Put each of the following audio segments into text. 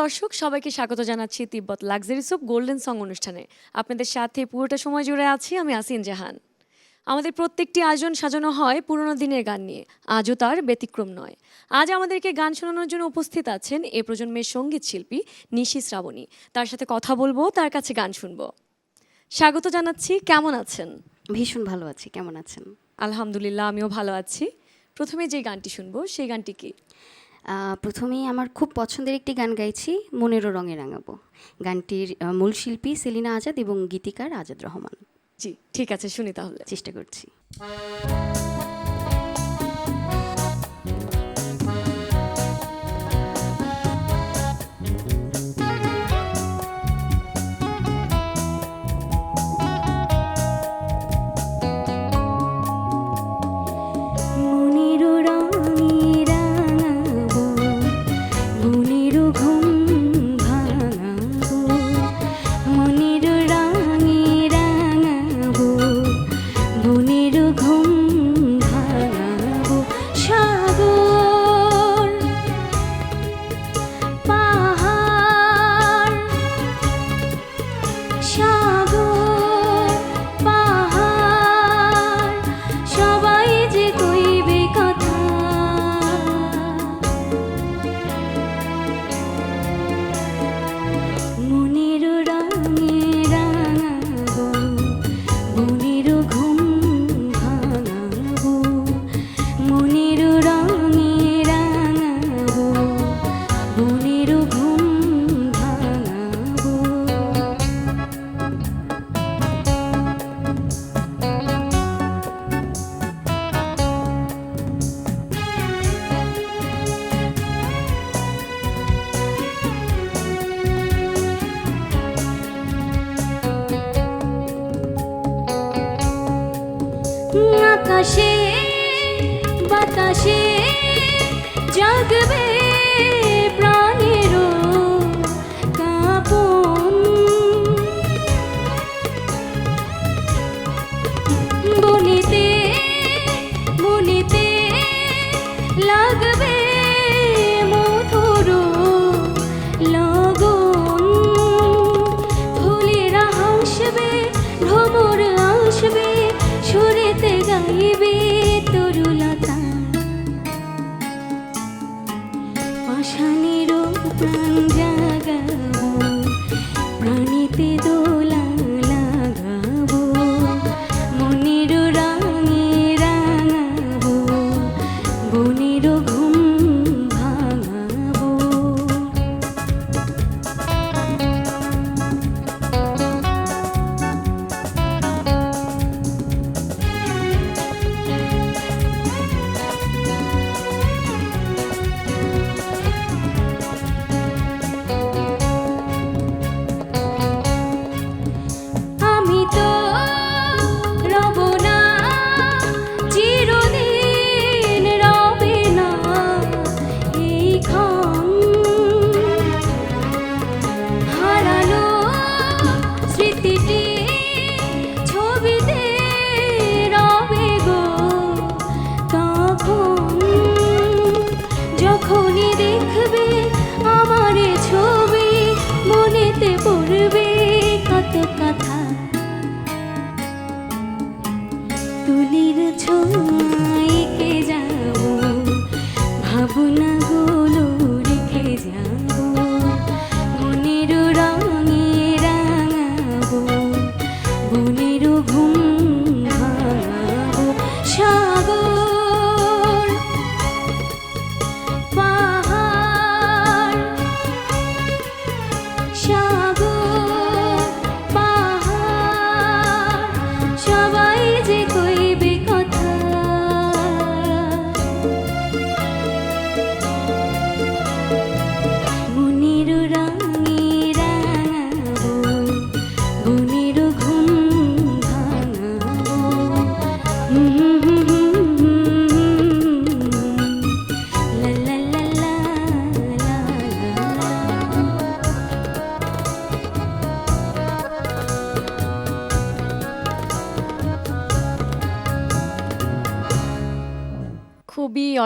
দর্শক সবাইকে স্বাগত জানাচ্ছি Tibet luxury soap golden song অনুষ্ঠানে। আপনাদের সাথে পুরোটা সময় জুড়ে আছি আমি আসিন জাহান। আমাদের প্রত্যেকটি আয়োজন সাজানো হয় পুরোনো দিনের গান নিয়ে। আজও তার ব্যতিক্রম নয়। আজ আমাদেরকে গান শোনানোর জন্য উপস্থিত আছেন এ প্রজন্মের সংগীত শিল্পী নিশি শ্রাবণী। তার সাথে কথা বলব তার কাছে গান শুনব। স্বাগত জানাচ্ছি কেমন আছেন? ভীষণ ভালো আছি কেমন আছেন? আলহামদুলিল্লাহ আমিও ভালো আছি। প্রথমে যে গানটি শুনব সেই গানটি কি? প্রথমেই আমার খুব পছন্দের একটি গান গাইছি মনেরও রঙে রাঙাবো। গানটির মূল শিল্পী সেলিনা আজাদ এবং গীতিকার আজাদ রহমান। জি ঠিক আছে শুনি তাহলে। চেষ্টা করছি। 那些。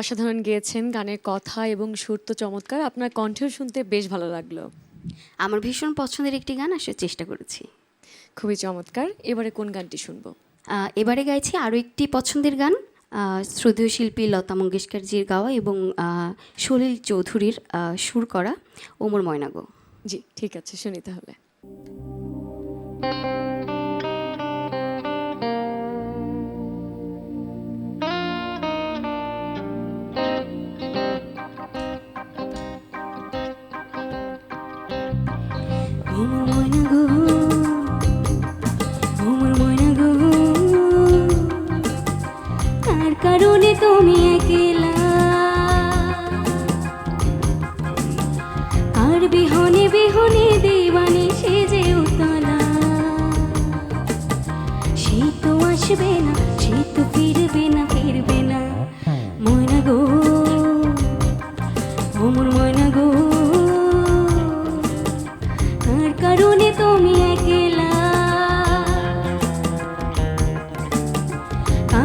অসাধারণ গেয়েছেন গানের কথা এবং সুর তো চমৎকার। আপনার কণ্ঠেও শুনতে বেশ ভালো লাগল। আমার ভীষণ পছন্দের একটি গান আসার চেষ্টা করেছি। খুবই চমৎকার। এবারে কোন গানটি শুনব? এবারে গাইছি আরও একটি পছন্দের গান শ্রদ্ধেয় শিল্পী লতা মঙ্গেশকরজির গাওয়া এবং সলিল চৌধুরীর সুর করা ওমর ময়নাগো জি ঠিক আছে শুনি তাহলে। ওমর ময়নাগো ওমর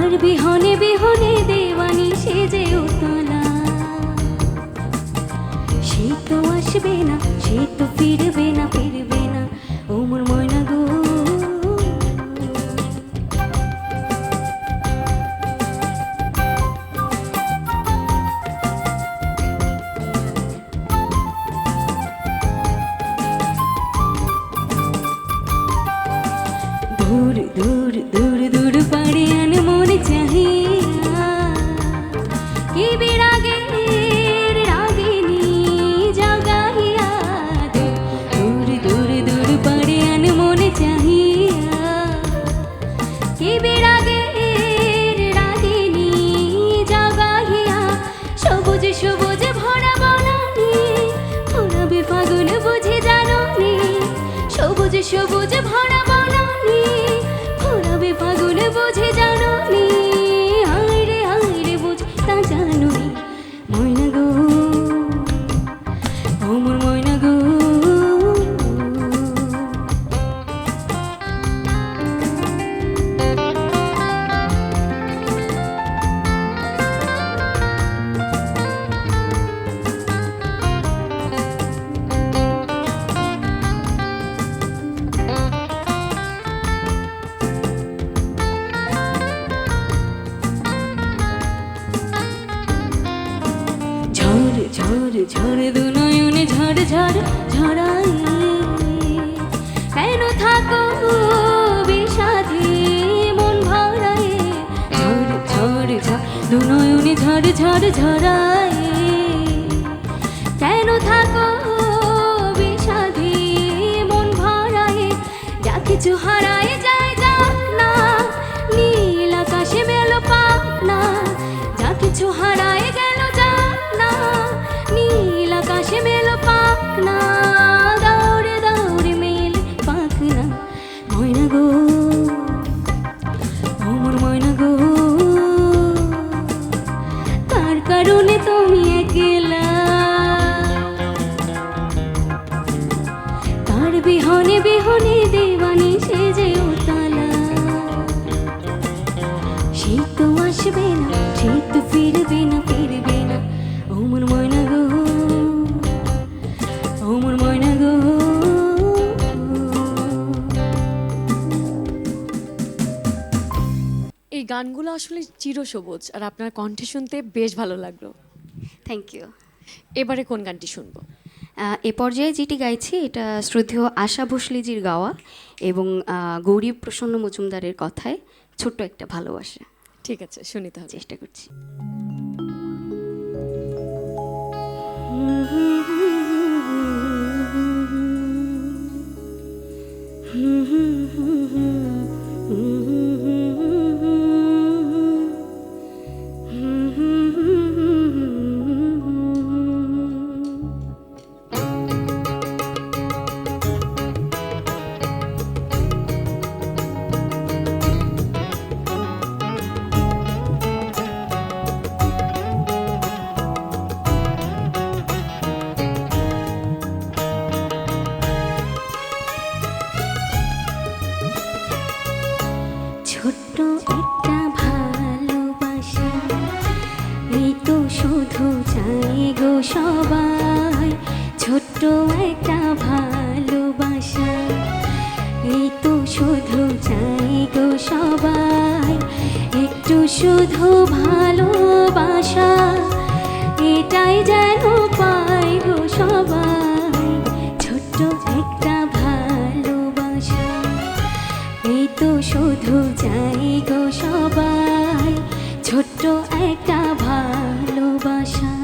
আর বিহনে বিহনে দেওয়ানি সে যে উতলা। সে তো আসবে না সে তো ফিরবে না ফিরবে না। ওমর ময়না ঝড় ঝড় গানগুলো আসলে চিরসবুজ আর আপনার কণ্ঠে শুনতে বেশ ভালো লাগল থ্যাংক ইউ এবারে কোন গানটি শুনব এ পর্যায়ে যেটি গাইছি এটা শ্রদ্ধেয় আশা ভোসলেজির গাওয়া এবং গৌরী প্রসন্ন মজুমদারের কথায় ছোট্ট একটা ভালোবাসা ঠিক আছে শুনি তাহলে চেষ্টা করছি ছোট্ট একটা ভালোবাসা এই একটা ভালোবাসা। এই তো শুধু যাই গো সবাই ছোট্ট একটা ভালোবাসা।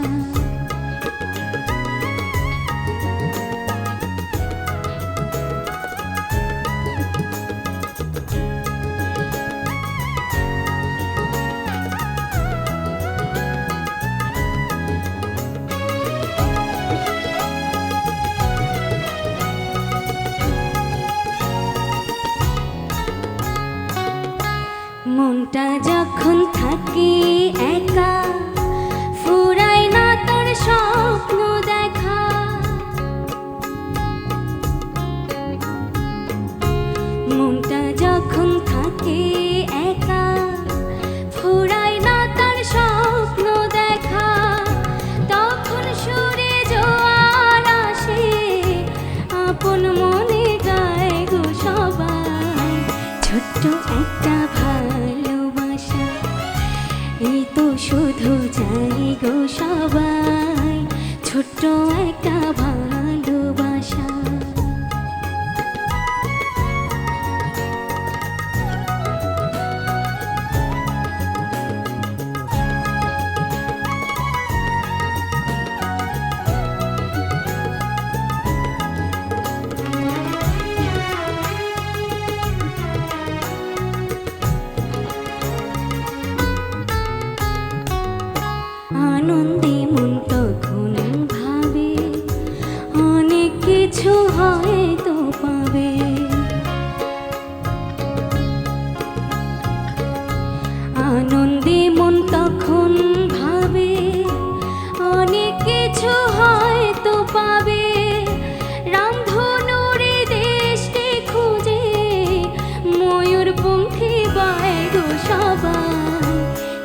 গো সবাই,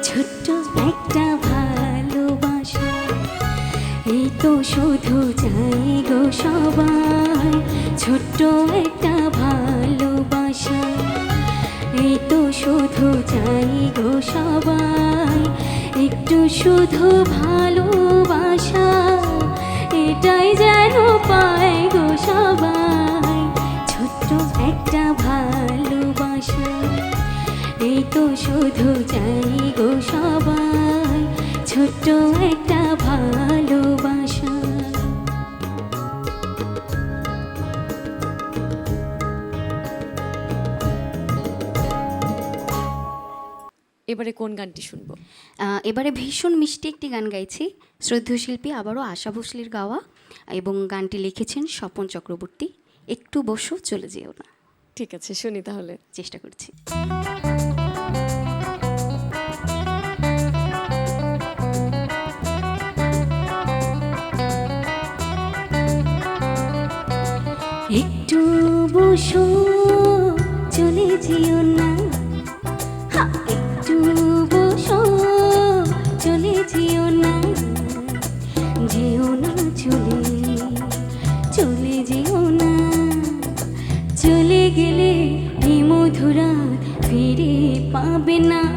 ছোট্ট একটা ভালোবাসা। এই তো শুধু চাই গো সবাই, ছোট্ট একটা ভালোবাসা। এই তো শুধু চাই গো সবাই, একটু শুধু ভালোবাসা। এটাই যেন পায় গো সবাই, ছোট্ট একটা এই তো শুধু চাই গো সবাই ছোট্ট একটা ভালোবাসা। এবারে কোন গানটি শুনব? আহ, এবারে ভীষণ মিষ্টি একটি গান গাইছি। শ্রদ্ধেয় শিল্পী আবারও আশা ভোসলের গাওয়া এবং গানটি লিখেছেন স্বপন চক্রবর্তী। একটু বসো চলে যেও না। ঠিক আছে শুনি তাহলে। চেষ্টা করছি। একটু বসো চলে যেও না। একটু বসো চলে যেও না। যেও না চলে চলে যেও না। চলে গেলে এই মধুরা ফিরে পাবে না।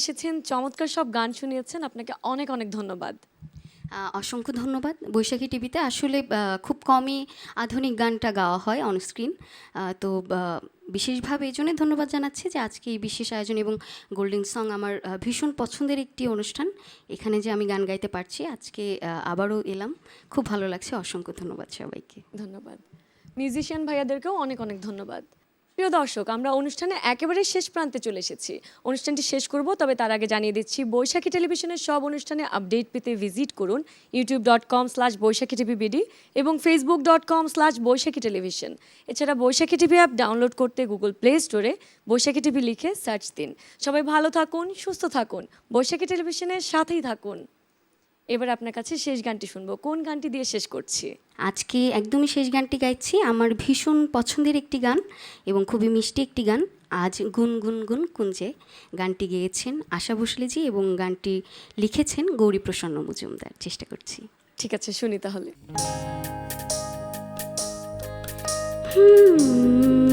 এসেছেন চমৎকার সব গান শুনিয়েছেন আপনাকে অনেক অনেক ধন্যবাদ। অসংখ্য ধন্যবাদ। বৈশাখী টিভিতে আসলে খুব কমই আধুনিক গানটা গাওয়া হয় অনস্ক্রিন তো বিশেষভাবে এই জন্যই ধন্যবাদ জানাচ্ছি যে আজকে এই বিশেষ আয়োজন এবং গোল্ডেন সং আমার ভীষণ পছন্দের একটি অনুষ্ঠান। এখানে যে আমি গান গাইতে পারছি আজকে আবারও এলাম। খুব ভালো লাগছে। অসংখ্য ধন্যবাদ সবাইকে। ধন্যবাদ। মিউজিশিয়ান ভাইয়াদেরকেও অনেক অনেক ধন্যবাদ। প্রিয় দর্শক, আমরা অনুষ্ঠানে একেবারে শেষ প্রান্তে চলে এসেছি। অনুষ্ঠানটি শেষ করব, তবে তার আগে জানিয়ে দিচ্ছি, বৈশাখী টেলিভিশনের সব অনুষ্ঠানে আপডেট পেতে ভিজিট করুন YouTube dot com slash Baishakhi TV BD এবং Facebook dot com slash Baishakhi television. এছাড়া বৈশাখী টিভি অ্যাপ ডাউনলোড করতে গুগল প্লে স্টোরে বৈশাখী টিভি লিখে সার্চ দিন। সবাই ভালো থাকুন, সুস্থ থাকুন। বৈশাখী টেলিভিশনের সাথেই থাকুন। এবার আপনার কাছে শেষ গানটি শুনব। কোন গানটি দিয়ে শেষ করছি? আজকে একদমই শেষ গানটি গাইছি আমার ভীষণ পছন্দের একটি গান এবং খুবই মিষ্টি একটি গান। আজ গুন গুন গুন কুঞ্জে গানটি গেয়েছেন আশা ভোসলেজি এবং গানটি লিখেছেন গৌরী প্রসন্ন মজুমদার। চেষ্টা করছি। ঠিক আছে শুনি তাহলে। আজ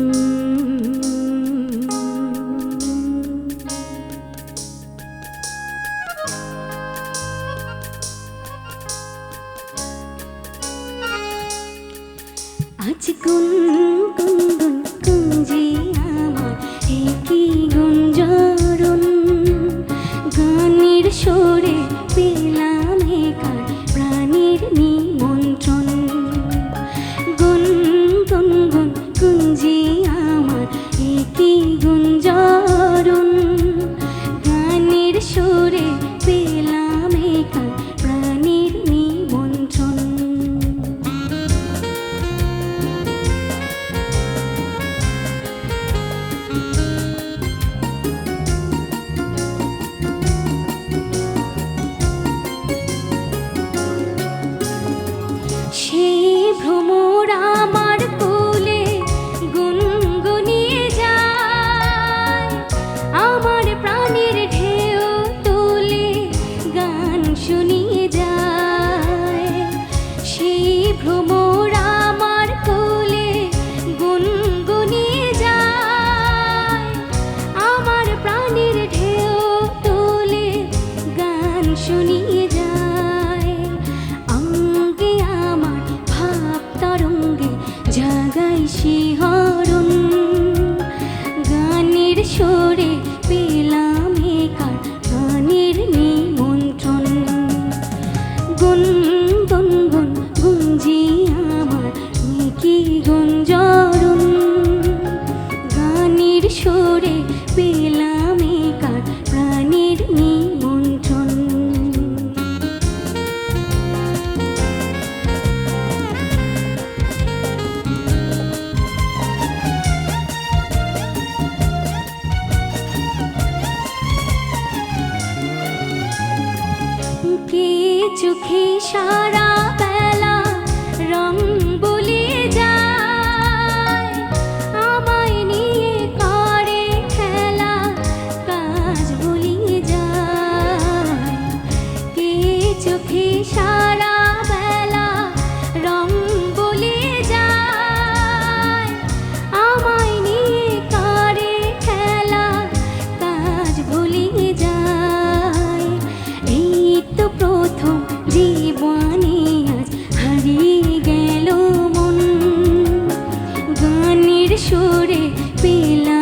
চোখে সারা সুরে পেলাম